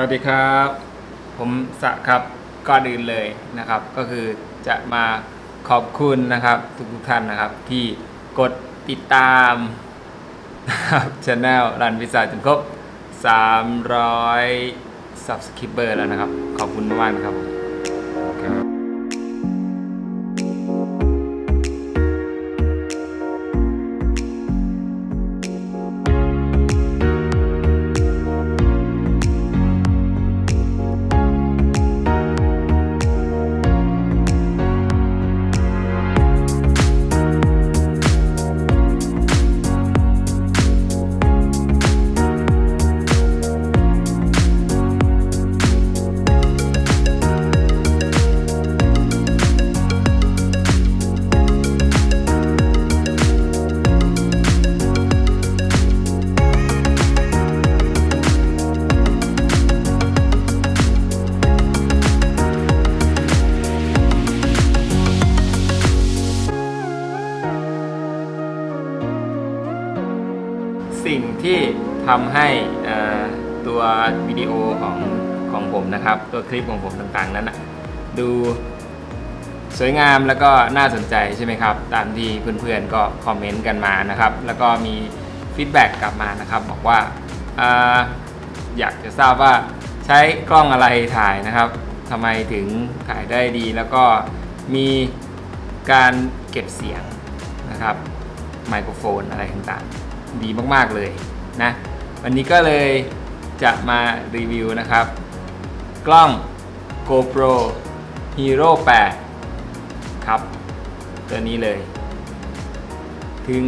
วัสดีครับ ผมสะครับก่อนอื่นเลยนะครับ ก็คือจะมาขอบคุณนะครับ ทุกทุกท่านนะครับ ที่กดติดตามนะครับช anel รันวิสาจนครบ 300 subscriber แล้วนะครับ ขอบคุณมากนะครับผมครับ ทำให้ตัววิดีโอของของผมนะครับ ตัวคลิปของผมต่างๆ นั้นนะดูสวยงามแล้วก็น่าสนใจใช่ไหมครับ ตามที่เพื่อนๆก็คอมเมนต์กันมานะครับ แล้วก็มีฟีดแบ็กกลับมานะครับ บอกว่าอาอยากจะทราบว่าใช้กล้องอะไรถ่ายนะครับทำไมถึงถ่ายได้ดี แล้วก็มีการเก็บเสียงนะครับไมโครโฟนอะไรต่างๆ ดีมากๆเลยนะ วันนี้ก็เลยจะมารีวิวนะครับ กล้อง GoPro Hero 8 ครับ ตัวนี้เลย ถึง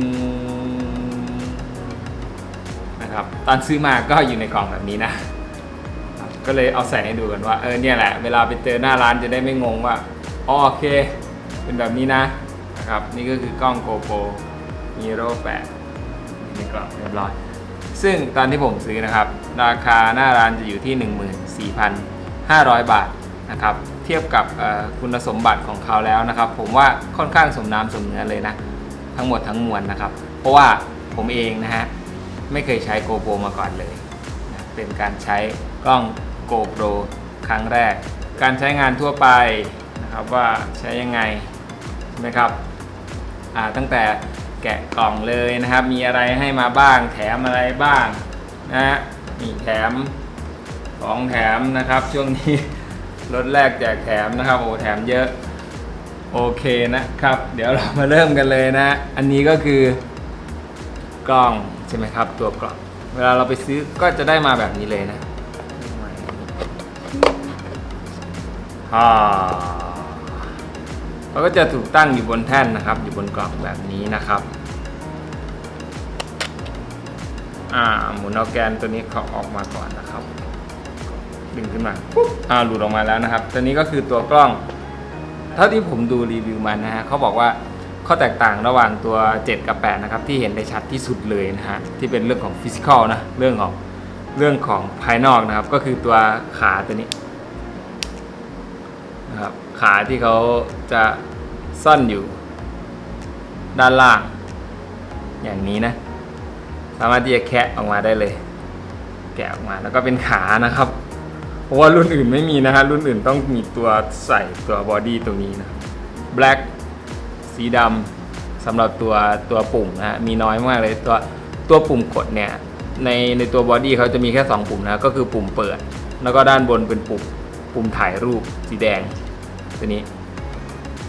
นะครับ ตอนซื้อมาก็อยู่ในกล่องแบบนี้นะ ก็เลยเอาใส่ให้ดูกันว่า เออเนี่ยแหละ เวลาไปเจอหน้าร้านจะได้ไม่งงว่าอ๋อโอเค เป็นแบบนี้นะนะครับ นี่ก็คือกล้อง GoPro Hero 8ในกล่องเรียบร้อย ซึ่งตอนที่ผมซื้อนะครับ ราคาหน้าร้านจะอยู่ที่ 14,500 บาทนะครับ เทียบกับคุณสมบัติของเขาแล้วนะครับ ผมว่าค่อนข้างสมน้ำสมเนื้อเลยนะ ทั้งหมดทั้งมวลนะครับ เพราะว่าผมเองนะฮะ ไม่เคยใช้ GoPro มาก่อนเลยนะเป็นการใช้กล้อง GoPro ครั้งแรก การใช้งานทั่วไปนะครับว่าใช้ยังไงใช่ไหมครับตั้งแต่ แกะกล่องเลยนะครับ มีอะไรให้มาบ้าง แถมอะไรบ้างนะฮะมีแถมของแถมนะครับ ช่วงนี้รถแรกแจกแถมนะครับโอ้แถมเยอะโอเคนะครับ เดี๋ยวเรามาเริ่มกันเลยนะ อันนี้ก็คือกล้องใช่ไหมครับ ตัวกล่องเวลาเราไปซื้อก็จะได้มาแบบนี้เลยนะอ่า เขาก็จะถูกตั้งอยู่บนแท่นนะครับ อยู่บนกล่องแบบนี้นะครับอ่าหมุนเอาแกนตัวนี้เขาออกมาก่อนนะครับ ดึงขึ้นมาปุ๊บอ่าหลุดออกมาแล้วนะครับ ตัวนี้ก็คือตัวกล้อง เท่าที่ผมดูรีวิวมานะฮะเขาบอกว่าข้อแตกต่างระหว่างตัว 7 กับ 8 นะครับ ที่เห็นได้ชัดที่สุดเลยนะฮะที่เป็นเรื่องของฟิสิกอลนะเรื่องของเรื่องของภายนอกนะครับ ก็คือตัวขาตัวนี้ ขาที่เขาจะซ่อนอยู่ ด้านล่าง อย่างนี้นะ สามารถที่จะแคะออกมาได้เลย แกะออกมาแล้วก็เป็นขานะครับ เพราะว่ารุ่นอื่นไม่มีนะฮะรุ่นอื่นต้องมีตัวใส่ตัวบอดี้ตรงนี้นะ black สีดำสำหรับตัวตัวปุ่มนะฮะมีน้อยมากเลยตัวตัวปุ่มกดเนี่ยในในตัวบอดี้เขาจะมีแค่ 2 ปุ่มนะก็คือปุ่มเปิด แล้วก็ด้านบนเป็นปุ่มปุ่มถ่ายรูปสีแดง ตัวนี้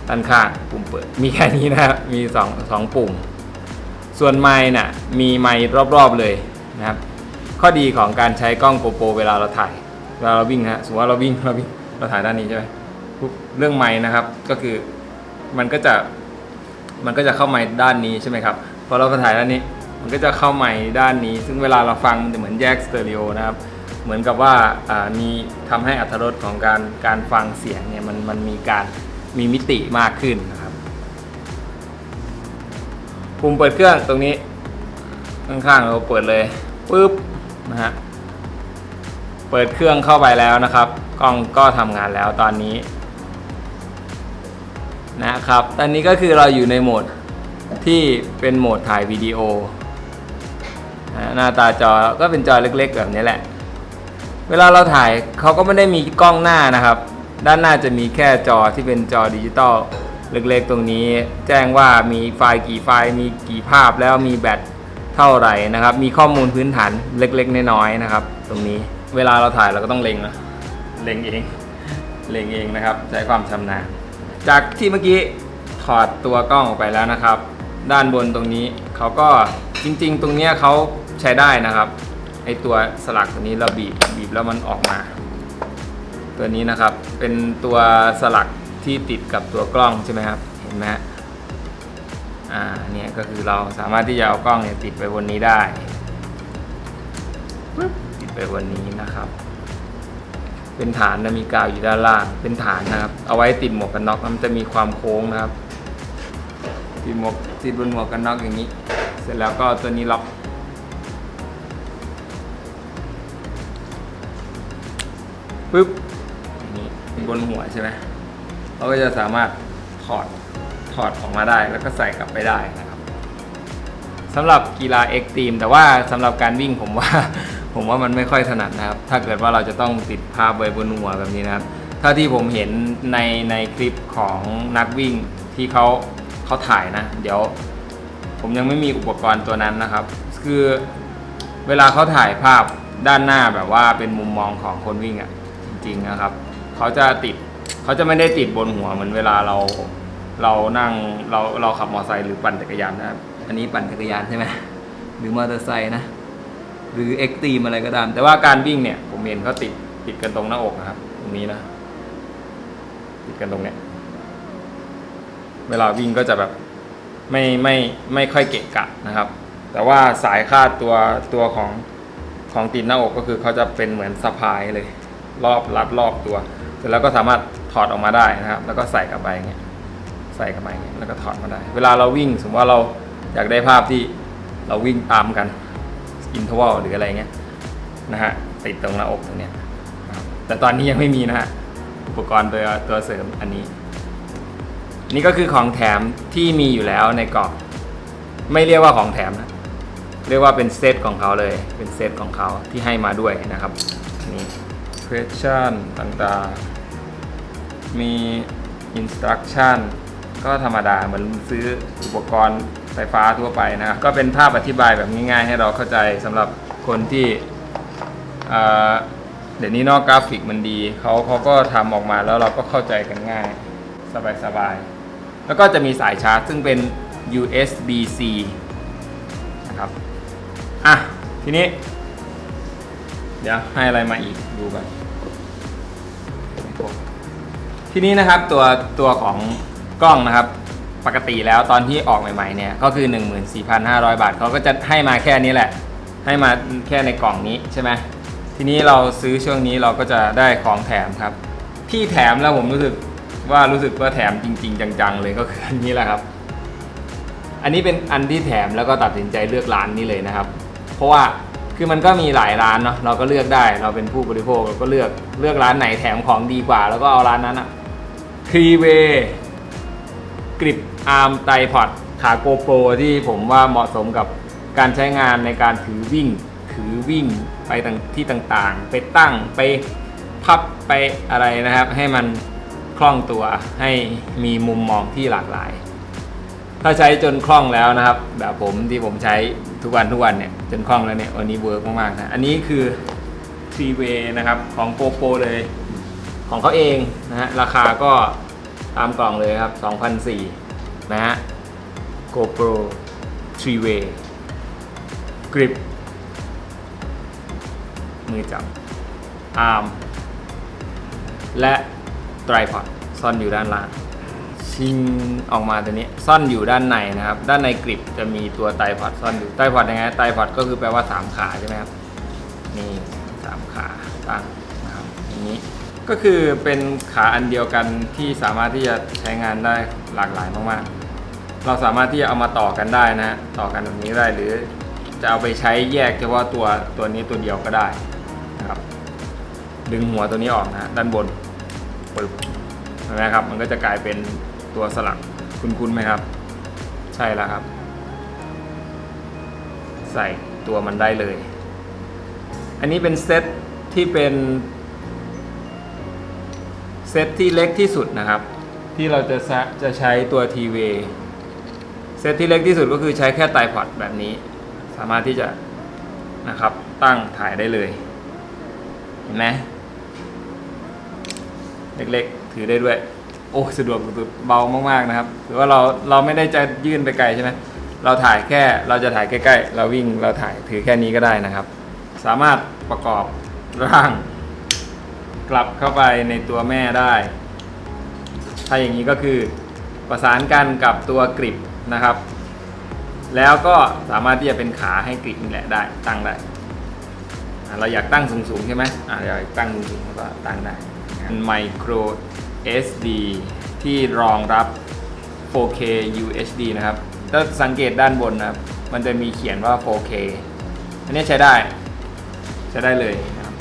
ด้านข้างปุ่มเปิด มีแค่นี้นะครับมีสองสองปุ่ม ส่วนไม้น่ะมีไม้รอบๆเลยนะครับ ข้อดีของการใช้กล้องโกโปรเวลาเราถ่ายเวลาเราวิ่งนะฮะสมมติว่าเราวิ่งเราวิ่งเราถ่ายด้านนี้ใช่ไหมเรื่องไม้นะครับก็คือมันก็จะมันก็จะเข้าไม้ด้านนี้ใช่ไหมครับพอเราถ่ายด้านนี้ มันก็จะเข้าไม้ด้านนี้ ซึ่งเวลาเราฟังมันจะเหมือนแยกสเตอริโอนะครับ เหมือนกับว่ามีทำให้อัตรสของการการฟังเสียงเนี่ยมันมันมีการมีมิติมากขึ้นนะครับปุ่มเปิดเครื่องตรงนี้ ข้างๆเราเปิดเลยปุ๊บนะฮะเปิดเครื่องเข้าไปแล้วนะครับ กล้องก็ทำงานแล้วตอนนี้นะครับ ตอนนี้ก็คือเราอยู่ในโหมดที่เป็นโหมดถ่ายวิดีโอหน้าตาจอก็เป็นจอเล็กๆแบบนี้แหละ เวลาเราถ่ายเขาก็ไม่ได้มีกล้องหน้านะครับ ด้านหน้าจะมีแค่จอที่เป็นจอดิจิตอลเล็กๆตรงนี้ แจ้งว่ามีไฟล์กี่ไฟล์มีกี่ภาพแล้วมีแบตเท่าไหร่นะครับ มีข้อมูลพื้นฐานเล็กๆน้อยๆนะครับ ตรงนี้เวลาเราถ่ายเราก็ต้องเล็งนะเล็งเองเล็งเองนะครับใช้ความชำนาญจากที่เมื่อกี้ถอดตัวกล้องออกไปแล้วนะครับ ด้านบนตรงนี้เขาก็จริง ๆ ตรงเนี้ยเขาใช้ได้นะครับ ไอตัวสลักตัวนี้เราบีบบีบแล้วมันออกมา ตัวนี้นะครับเป็นตัวสลักที่ติดกับตัวกล้องใช่ไหมครับเห็นไหมอ่าเนี่ยก็คือเราสามารถที่จะเอากล้องเนี่ยติดไปบนนี้ได้ติดไปบนนี้นะครับ เป็นฐานนะมีกาวอยู่ด้านล่าง เป็นฐานนะครับ เอาไว้ติดหมวกกันน็อกมันจะมีความโค้งนะครับ ติดหมวกติดบนหมวกกันน็อกอย่างนี้ เสร็จแล้วก็ตัวนี้ล็อก ปึ๊บอย่างนี้บนหัวใช่ไหมเราก็จะสามารถถอดถอดออกมาได้ แล้วก็ใส่กลับไปได้นะครับสำหรับกีฬาเอ็กตีมแต่ว่าสำหรับการวิ่งผมว่า ผมว่ามันไม่ค่อยถนัดนะครับ ถ้าเกิดว่าเราจะต้องติดภาพไว้บนหัวแบบนี้นะครับเท่าที่ผมเห็นในในคลิปของนักวิ่งที่เขาเขาถ่ายนะ เดี๋ยวผมยังไม่มีอุปกรณ์ตัวนั้นนะครับ คือเวลาเขาถ่ายภาพด้านหน้าแบบว่าเป็นมุมมองของคนวิ่งอะ่ะ ริงๆนะครับเขาจะติดเขาจะไม่ได้ติดบนหัวเหมือนเวลาเราเรานั่งเราเราขับมอเตอร์ไซค์หรือปั่นจักรยานนะครับ อันนี้ปั่นจักรยานใช่ไหมหรือมอเตอร์ไซค์นะ หรือเอ็กตีมอะไรก็ตาม แต่ว่าการวิ่งเนี่ย ผมเห็นเขาติดติดกันตรงหน้าอกนะครับ ตรงนี้นะ ติดกันตรงเนี้ย เวลาวิ่งก็จะแบบไม่ไม่ไม่ค่อยเกะกะนะครับ แต่ว่าสายคาดตัวตัวของของติดหน้าอกก็คือเขาจะเป็นเหมือนสะพายเลย รอบรัดรอบตัว เสร็จแล้วก็สามารถถอดออกมาได้นะครับ แล้วก็ใส่กลับไปอย่างเงี้ยใส่กลับไปอย่างเงี้ยแล้วก็ถอดมาได้ เวลาเราวิ่ง สมมติว่าเราอยากได้ภาพที่เราวิ่งตามกันอินทวอลหรืออะไรเงี้ยนะฮะติดตรงหน้าอกตรงเนี้ยแต่ตอนนี้ยังไม่มีนะฮะอุปกรณ์ตัวตัวเสริมอันนี้ นี่ก็คือของแถมที่มีอยู่แล้วในกล่องไม่เรียกว่าของแถมนะ เรียกว่าเป็นเซตของเขาเลย เป็นเซตของเขาที่ให้มาด้วยนะครับนี่ question ต่างๆ มี instruction ก็ธรรมดาเหมือนซื้ออุปกรณ์ไฟฟ้าทั่วไปนะครับ ก็เป็นภาพอธิบายแบบง่ายๆ ให้เราเข้าใจสำหรับคนที่เเดี๋ยวนี้นอกกราฟิกมันดี เขาเขาก็ทำออกมาแล้วเราก็เข้าใจกันง่าย สบายๆ แล้วก็จะมีสายชาร์จ ซึ่งเป็น USB-C นะครับ อะ ทีนี้ เดี๋ยวให้อะไรมาอีกดูกัน ทีนี้นะครับตัวตัวของกล้องนะครับปกติแล้วตอนที่ออกใหม่ๆเนี่ยก็คือ 14,500 บาทเขาก็จะให้มาแค่นี้แหละ ให้มาแค่ในกล่องนี้ใช่ไหมทีนี้เราซื้อช่วงนี้เราก็จะได้ของแถมครับ ที่แถมแล้วผมรู้สึกว่ารู้สึกว่าแถมจริง ๆ จังๆ เลยก็คืออันนี้แหละครับ อันนี้เป็นอันที่แถมแล้วก็ตัดสินใจเลือกร้านนี้เลยนะครับ เพราะว่า คือมันก็มีหลายร้านเนาะเราก็เลือกได้เราเป็นผู้บริโภคเราก็เลือกเลือกร้านไหนแถมของดีกว่า แล้วก็เอาร้านนั้นอะทรีเวกริปอาร์มไตพอดขาโกโปรที่ผมว่าเหมาะสมกับการใช้งานในการถือวิ่ง ถือวิ่งไปที่ต่างๆ ไปตั้งไปพับไปอะไรนะครับ ให้มันคล่องตัวให้มีมุมมองที่หลากหลาย ถ้าใช้จนคล่องแล้วนะครับ แบบผมที่ผมใช้ ทุกวันทุกวันเนี่ยจนคล่องแล้วเนี่ยวันนี้เวิร์กมากๆนะอันนี้คือ3 way นะครับของ GoPro เลย ของเขาเองนะฮะราคาก็ตามกล่องเลยครับ2,004นะฮะ GoPro 3 way grip มือจับ arm และ tripod ซ่อนอยู่ด้านล่าง ชิงออกมาตัวนี้ซ่อนอยู่ด้านในนะครับ ด้านในกริปจะมีตัวไตพอดซ่อนอยู่ไตพอดยังไงไตพอดก็คือแปลว่า 3 ขาใช่ไหมครับนี่สามขาตั้งนะครับอย่างนี้ก็คือเป็นขาอันเดียวกันที่สามารถที่จะใช้งานได้หลากหลายมากๆ เราสามารถที่จะเอามาต่อกันได้นะต่อกันแบบนี้ได้หรือจะเอาไปใช้แยกเฉพาะตัวตัวนี้ตัวเดียวก็ได้นะครับ ดึงหัวตัวนี้ออกนะฮะด้านบนปึ๊บเห็นไหมครับ มันก็จะกลายเป็น ตัวสลักคุ้นๆไหมครับ ใช่แล้วครับ ใส่ตัวมันได้เลย อันนี้เป็นเซตที่เป็นเซตที่เล็กที่สุดนะครับ ที่เราจะจะใช้ตัวทีเวเซตที่เล็กที่สุดก็คือใช้แค่ไตพอดแบบนี้ สามารถที่จะนะครับตั้งถ่ายได้เลย เห็นไหมเล็กๆ ถือได้ด้วย โอ้สะดวกสุดๆเบามากๆนะครับหรือว่าเราเราไม่ได้จะยื่นไปไกลใช่ไหมเราถ่ายแค่เราจะถ่ายใกล้ๆ เราวิ่งเราถ่ายถือแค่นี้ก็ได้นะครับ สามารถประกอบร่าง กลับเข้าไปในตัวแม่ได้ ถ้าอย่างนี้ก็คือประสานกันกับตัวกริปนะครับ แล้วก็สามารถที่จะเป็นขาให้กริปนี่แหละได้ตั้งได้เราอยากตั้งสูงๆใช่ไหมอ่าอยากตั้งสูงๆก็ตั้งได้ไมโคร SD ที่รองรับ 4K UHD นะครับถ้าสังเกตด้านบนนะครับ มันจะมีเขียนว่า 4K อันนี้ใช้ได้ ใช้ได้เลยนะครับ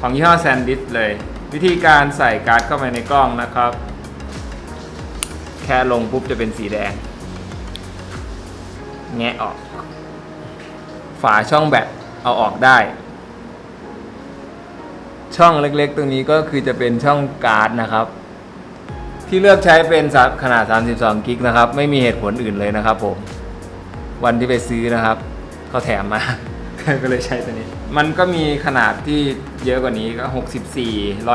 ของยี่ห้อแซนดิสเลย วิธีการใส่การ์ดเข้าไปในกล้องนะครับ แค่ลงปุ๊บจะเป็นสีแดง แงะออก ฝาช่องแบตเอาออกได้ ช่องเล็กๆ ตรงนี้ก็คือจะเป็นช่องการ์ดนะครับ ที่เลือกใช้เป็นขนาด 32 กิกนะครับ ไม่มีเหตุผลอื่นเลยนะครับผม วันที่ไปซื้อนะครับเขาแถมมา ก็เลยใช้ตัวนี้ มันก็มีขนาดที่เยอะกว่านี้ก็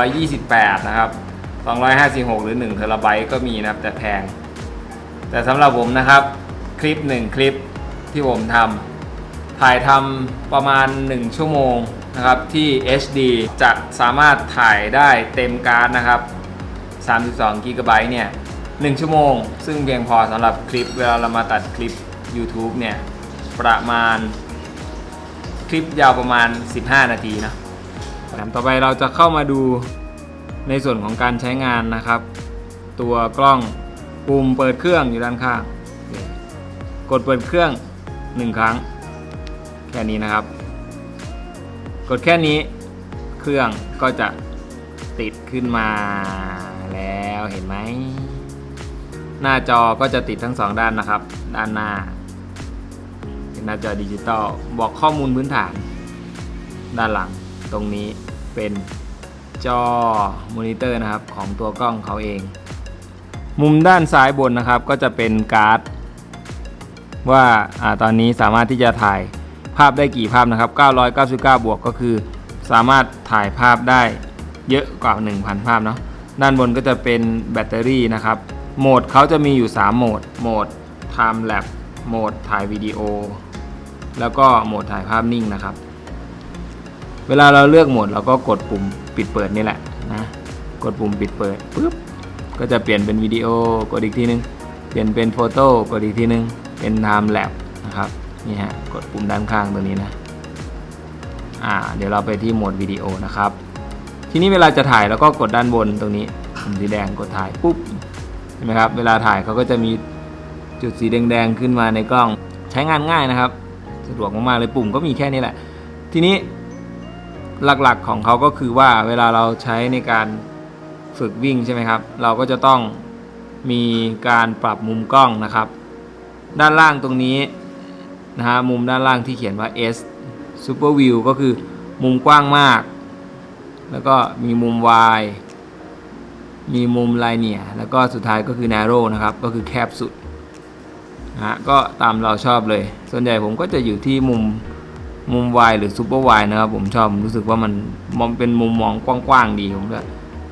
64 128 นะครับ 256 หรือ1เทราไบต์ก็มีนะครับ แต่แพง แต่สำหรับผมนะครับ คลิป 1 คลิปที่ผมทำถ่ายทำประมาณ 1 ชั่วโมง นะครับที่ HD จะสามารถถ่ายได้เต็มการ์ดนะครับ 32 g b เนี่ย 1 ชั่วโมง ซึ่งเพียงพอสำหรับคลิปเวลาเรามาตัดคลิป YouTube เนี่ย ประมาณคลิปยาวประมาณ 15 นาทีนะต่อไปเราจะเข้ามาดูในส่วนของการใช้งานนะครับ ตัวกล้องปุ่มเปิดเครื่องอยู่ด้านข้าง กดเปิดเครื่อง 1 ครั้ง แค่นี้นะครับ กดแค่นี้เครื่องก็จะติดขึ้นมาแล้วเห็นไหม หน้าจอก็จะติดทั้งสองด้านนะครับ ด้านหน้า เป็นหน้าจอดิจิตอลบอกข้อมูลพื้นฐาน ด้านหลังตรงนี้เป็นจอมอนิเตอร์นะครับของตัวกล้องเขาเอง มุมด้านซ้ายบนนะครับก็จะเป็นการ์ด ว่าอาตอนนี้สามารถที่จะถ่ายาพได้กี่ภาพนะครับ 999 บวกก็คือ สามารถถ่ายภาพได้เยอะกว่า 1,000 ภาพเนาะด้านบนก็จะเป็นแบตเตอรี่นะครับ โหมดเขาจะมีอยู่ 3 โหมด โหมด Time Lapse โหมดถ่ายวิดีโอ แล้วก็โหมดถ่ายภาพนิ่งนะครับ เวลาเราเลือกโหมดเราก็กดปุ่มปิดเปิดนี่แหละนะ กดปุ่มปิดเปิดปุ๊บ ก็จะเปลี่ยนเป็นวิดีโอกดอีกทีนึง เปลี่ยนเป็นโฟโต้กดอีกทีนึง เป็น Time Lapse นี่ฮะกดปุ่มด้านข้างตรงนี้นะอ่าเดี๋ยวเราไปที่โหมดวิดีโอนะครับ ทีนี้เวลาจะถ่ายแล้วก็กดด้านบนตรงนี้ปุ่มสีแดงกดถ่ายปุ๊บเห็นไหมครับ เวลาถ่ายเขาก็จะมีจุดสีแดงๆขึ้นมาในกล้องใช้งานง่ายนะครับ สะดวกมากๆเลยปุ่มก็มีแค่นี้แหละ ทีนี้หลักๆของเขาก็คือว่าเวลาเราใช้ในการฝึกวิ่งใช่ไหมครับ เราก็จะต้องมีการปรับมุมกล้องนะครับ ด้านล่างตรงนี้ นะฮะมุมด้านล่างที่เขียนว่า S Super View ก็คือมุมกว้างมาก แล้วก็มีมุม Y มีมุมไลเนียแล้วก็สุดท้ายก็คือ narrow นะครับ ก็คือแคบสุดนะฮะก็ตามเราชอบเลย ส่วนใหญ่ผมก็จะอยู่ที่มุมมุม Y หรือ Super Y นะครับผมชอบผมรู้สึกว่ามันมันเป็นมุมมองกว้างๆดีผมก็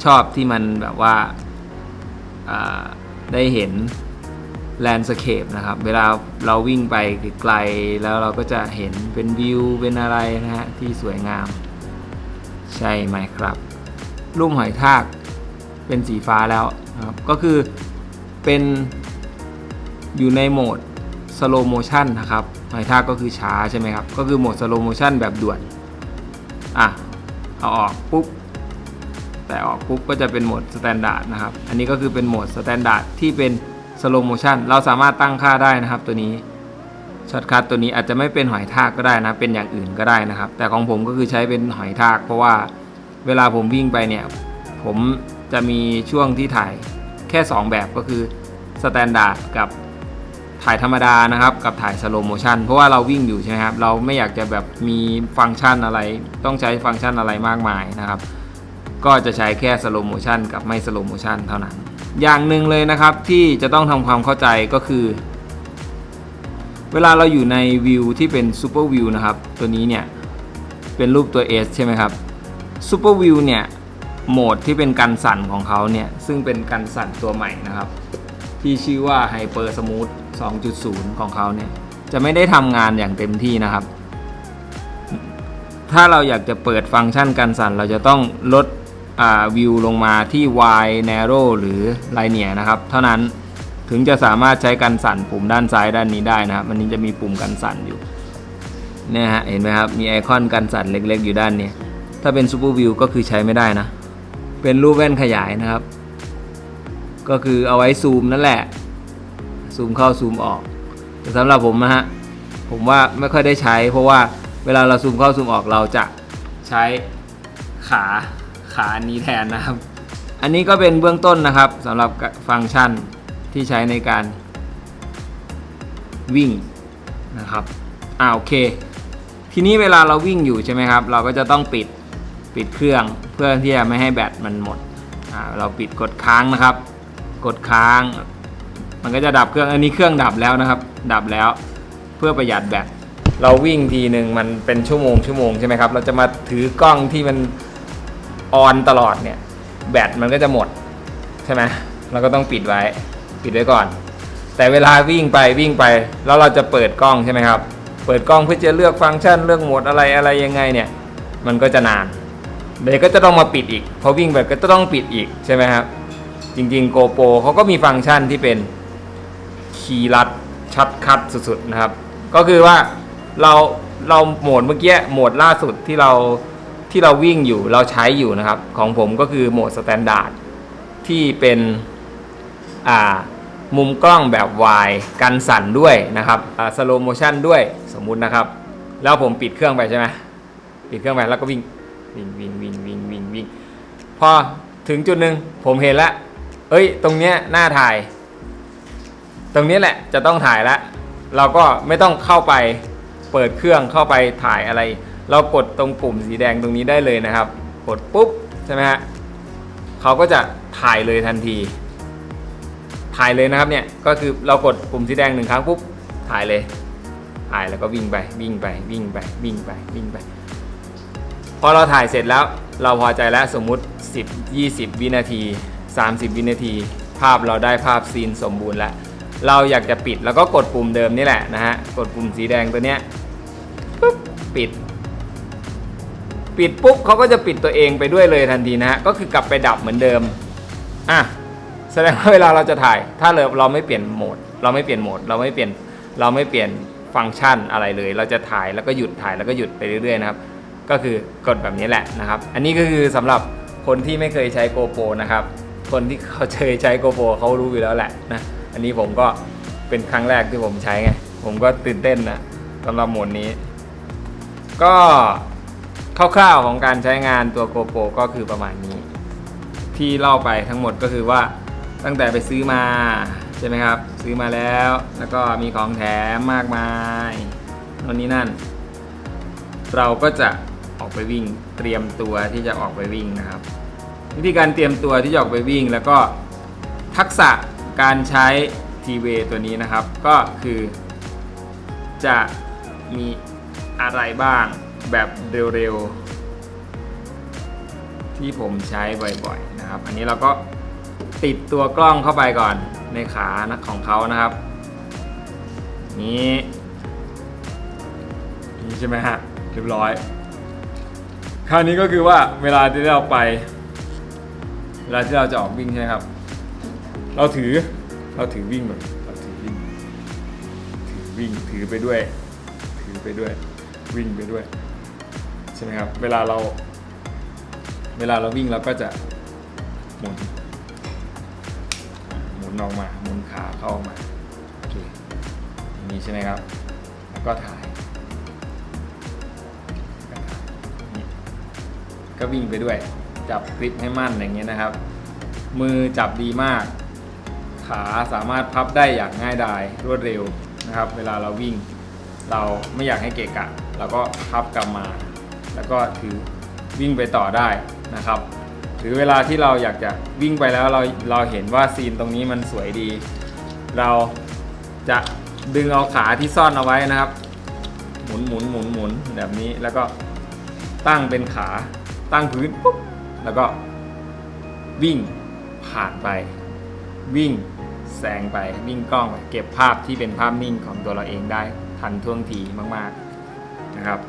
ชอบที่มันแบบว่าอ่าได้เห็น แลนด์สเคปนะครับ เวลาเราวิ่งไปไกลแล้วเราก็จะเห็นเป็นวิวเป็นอะไรนะฮะที่สวยงาม ใช่ไหมครับรูปหอยทากเป็นสีฟ้าแล้วนะครับก็คือเป็นอยู่ในโหมด slow motion นะครับหอยทากก็คือช้าใช่ไหมครับ ก็คือโหมด slow motion แบบด่วน อะ เอาออกปุ๊บ แต่ออกปุ๊บก็จะเป็นโหมด standard นะครับ อันนี้ก็คือเป็นโหมด standard ที่เป็น slow motion เราสามารถตั้งค่าได้นะครับตัวนี้ช็อตคัทตัวนี้อาจจะไม่เป็นหอยทากก็ได้นะ เป็นอย่างอื่นก็ได้นะครับ แต่ของผมก็คือใช้เป็นหอยทาก เพราะว่าเวลาผมวิ่งไปเนี่ย ผมจะมีช่วงที่ถ่ายแค่ 2 แบบก็คือสแตนดาร์ดกับถ่ายธรรมดานะครับ กับถ่ายสโลโมชันเพราะว่าเราวิ่งอยู่ใช่ไหมครับ เราไม่อยากจะแบบมีฟังก์ชันอะไร ต้องใช้ฟังก์ชันอะไรมากมายนะครับ ก็จะใช้แค่สโลโมชันกับไม่สโลโมชันเท่านั้น อย่างหนึ่งเลยนะครับที่จะต้องทำความเข้าใจก็คือ เวลาเราอยู่ในวิวที่เป็นซูเปอร์วิวนะครับ ตัวนี้เนี่ย เป็นรูปตัว S ใช่ไหมครับซูเปอร์วิวเนี่ยโหมดที่เป็นกันสั่นของเขาเนี่ย ซึ่งเป็นกันสั่นตัวใหม่นะครับ ที่ชื่อว่า Hyper Smooth 2.0 ของเขาเนี่ย จะไม่ได้ทำงานอย่างเต็มที่นะครับ ถ้าเราอยากจะเปิดฟังก์ชันกันสั่นเราจะต้องลด วิวลงมาที่ wide narrow หรือ linear นะครับ เท่านั้นถึงจะสามารถใช้กันสั่นปุ่มด้านซ้ายด้านนี้ได้นะครับ มันนี้จะมีปุ่มกันสั่นอยู่เนี่ยฮะเห็นไหมครับ มีไอคอนกันสั่นเล็กๆ อยู่ด้านนี้ ถ้าเป็น Super View ก็คือใช้ไม่ได้นะ เป็นรูปแว่นขยายนะครับ ก็คือเอาไว้ซูมนั่นแหละ ซูมเข้าซูมออก แต่สำหรับผมนะฮะ ผมว่าไม่ค่อยได้ใช้ เพราะว่าเวลาเราซูมเข้าซูมออกเราจะใช้ขา ขาอันนี้แทนนะครับ อันนี้ก็เป็นเบื้องต้นนะครับสำหรับฟังก์ชันที่ใช้ในการวิ่งนะครับอ่าโอเค ทีนี้เวลาเราวิ่งอยู่ใช่ไหมครับ เราก็จะต้องปิดปิดเครื่องเพื่อที่จะไม่ให้แบตมันหมดอ่าเราปิดกดค้างนะครับ กดค้าง มันก็จะดับเครื่องอันนี้เครื่องดับแล้วนะครับ ดับแล้วเพื่อประหยัดแบตเราวิ่งทีหนึ่งมันเป็นชั่วโมงชั่วโมงใช่ไหมครับ เราจะมาถือกล้องที่มัน ออนตลอดเนี่ยแบตมันก็จะหมดใช่ไหมเราก็ต้องปิดไว้ปิดไว้ก่อน แต่เวลาวิ่งไปวิ่งไป แล้วเราจะเปิดกล้องใช่ไหมครับ เปิดกล้องเพื่อจะเลือกฟังก์ชันเลือกโหมดอะไรอะไรยังไงเนี่ย มันก็จะนานเดี๋ยวก็จะต้องมาปิดอีกพอวิ่งไปก็จะต้องปิดอีกใช่ไหมครับ จริงๆ GoPro เขาก็มีฟังก์ชันที่เป็นคีย์ลัดชัดคัดสุดๆนะครับ ก็คือว่าเราเราโหมดเมื่อกี้โหมดล่าสุดที่เรา ที่เราวิ่งอยู่เราใช้อยู่นะครับ ของผมก็คือโหมดสแตนดาร์ดที่เป็นอ่ามุมกล้องแบบวายกันสั่นด้วยนะครับสโลโมชันด้วยสมมุตินะครับ แล้วผมปิดเครื่องไปใช่ไหมปิดเครื่องไปแล้วก็วิ่งวิ่งวิ่งวิ่งวิ่งวิ่งวิ่งพอถึงจุดหนึ่งผมเห็นแล้วเอ้ย ตรงเนี้ยน่าถ่าย ตรงนี้แหละจะต้องถ่ายแล้วเราก็ไม่ต้องเข้าไปเปิดเครื่องเข้าไปถ่ายอะไร เรากดตรงปุ่มสีแดงตรงนี้ได้เลยนะครับ กดปุ๊บใช่ไหมฮะเขาก็จะถ่ายเลยทันที ถ่ายเลยนะครับเนี่ยก็คือเรากดปุ่มสีแดงหนึ่งครั้งปุ๊บถ่ายเลยถ่ายแล้วก็วิ่งไปวิ่งไปวิ่งไปวิ่งไปวิ่งไป พอเราถ่ายเสร็จแล้วเราพอใจแล้วสมมุติ 10 20 วินาที 30 วินาที ภาพเราได้ภาพซีนสมบูรณ์แล้วเราอยากจะปิดแล้วก็กดปุ่มเดิมนี่แหละนะฮะกดปุ่มสีแดงตัวเนี้ยปุ๊บปิด ปิดปุ๊บเขาก็จะปิดตัวเองไปด้วยเลยทันทีนะฮะก็คือกลับไปดับเหมือนเดิมอะแสดงว่าเวลาเราจะถ่าย ถ้าเราเราไม่เปลี่ยนโหมด เราไม่เปลี่ยนโหมด เราไม่เปลี่ยนเราไม่เปลี่ยนฟังก์ชันอะไรเลย เราจะถ่ายแล้วก็หยุดถ่ายแล้วก็หยุดไปเรื่อยๆนะครับก็คือกดแบบนี้แหละนะครับ อันนี้ก็คือสำหรับคนที่ไม่เคยใช้ GoPro นะครับ คนที่เขาเคยใช้ GoPro เขารู้อยู่แล้วแหละนะ อันนี้ผมก็เป็นครั้งแรกที่ผมใช้ไง ผมก็ตื่นเต้นนะสำหรับโหมดนี้ ก็ คร่าวๆของการใช้งานตัว GoPro ก็คือประมาณนี้ ที่เล่าไปทั้งหมดก็คือว่าตั้งแต่ไปซื้อมาใช่ไหมครับ ซื้อมาแล้วแล้วก็มีของแถมมากมายโน่นนี่นั่น เราก็จะออกไปวิ่งเตรียมตัวที่จะออกไปวิ่งนะครับ วิธีการเตรียมตัวที่จะออกไปวิ่ง แล้วก็ทักษะการใช้ทีเวตัวนี้นะครับ ก็คือจะมีอะไรบ้าง แบบเร็วๆ ที่ผมใช้บ่อยๆนะครับ อันนี้เราก็ติดตัวกล้องเข้าไปก่อนในขานะของเขานะครับ นี้นี่ใช่ไหมฮะเรียบร้อย คราวนี้ก็คือว่าเวลาที่เราไปเวลาที่เราจะออกวิ่งใช่ไหมครับ เราถือเราถือวิ่งแบบเราถือวิ่ง ถือวิ่งถือไปด้วย ถือไปด้วย วิ่งไปด้วย ใช่ไหมครับเวลาเรา เวลาเราวิ่งเราก็จะหมุนหมุนออกมาหมุนขาเข้ามาโอเคอย่างนี้ใช่ไหมครับ แล้วก็ถ่ายก็วิ่งไปด้วย จับกริปให้มั่นอย่างเงี้ยนะครับ มือจับดีมากขขาสามารถพับได้อย่างง่ายดายรวดเร็วนะครับ เวลาเราวิ่ง เราไม่อยากให้เกะกะเราก็พับกลับมา แล้วก็ถือวิ่งไปต่อได้นะครับหรือเวลาที่เราอยากจะวิ่งไปแล้วเราเราเห็นว่าซีนตรงนี้มันสวยดี เราจะดึงเอาขาที่ซ่อนเอาไว้นะครับ หมุนหมุนหมุนหมุนแบบนี้แล้วก็ตั้งเป็นขาตั้งพื้นปุ๊บแล้วก็วิ่งผ่านไป วิ่งแซงไปวิ่งกล้องไปเก็บภาพที่เป็นภาพนิ่งของตัวเราเองได้ทันท่วงทีมาก ๆนะครับ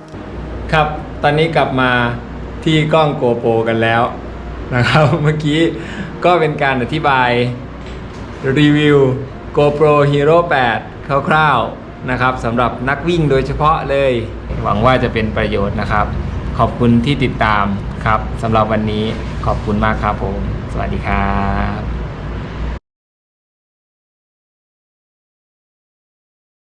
ครับ ตอนนี้กลับมาที่กล้องโกโปรกันแล้วนะครับ เมื่อกี้ก็เป็นการอธิบายรีวิว GoPro Hero 8 คร่าวๆนะครับสำหรับนักวิ่งโดยเฉพาะเลย หวังว่าจะเป็นประโยชน์นะครับ ขอบคุณที่ติดตามครับสำหรับวันนี้ขอบคุณมากครับผม สวัสดีครับ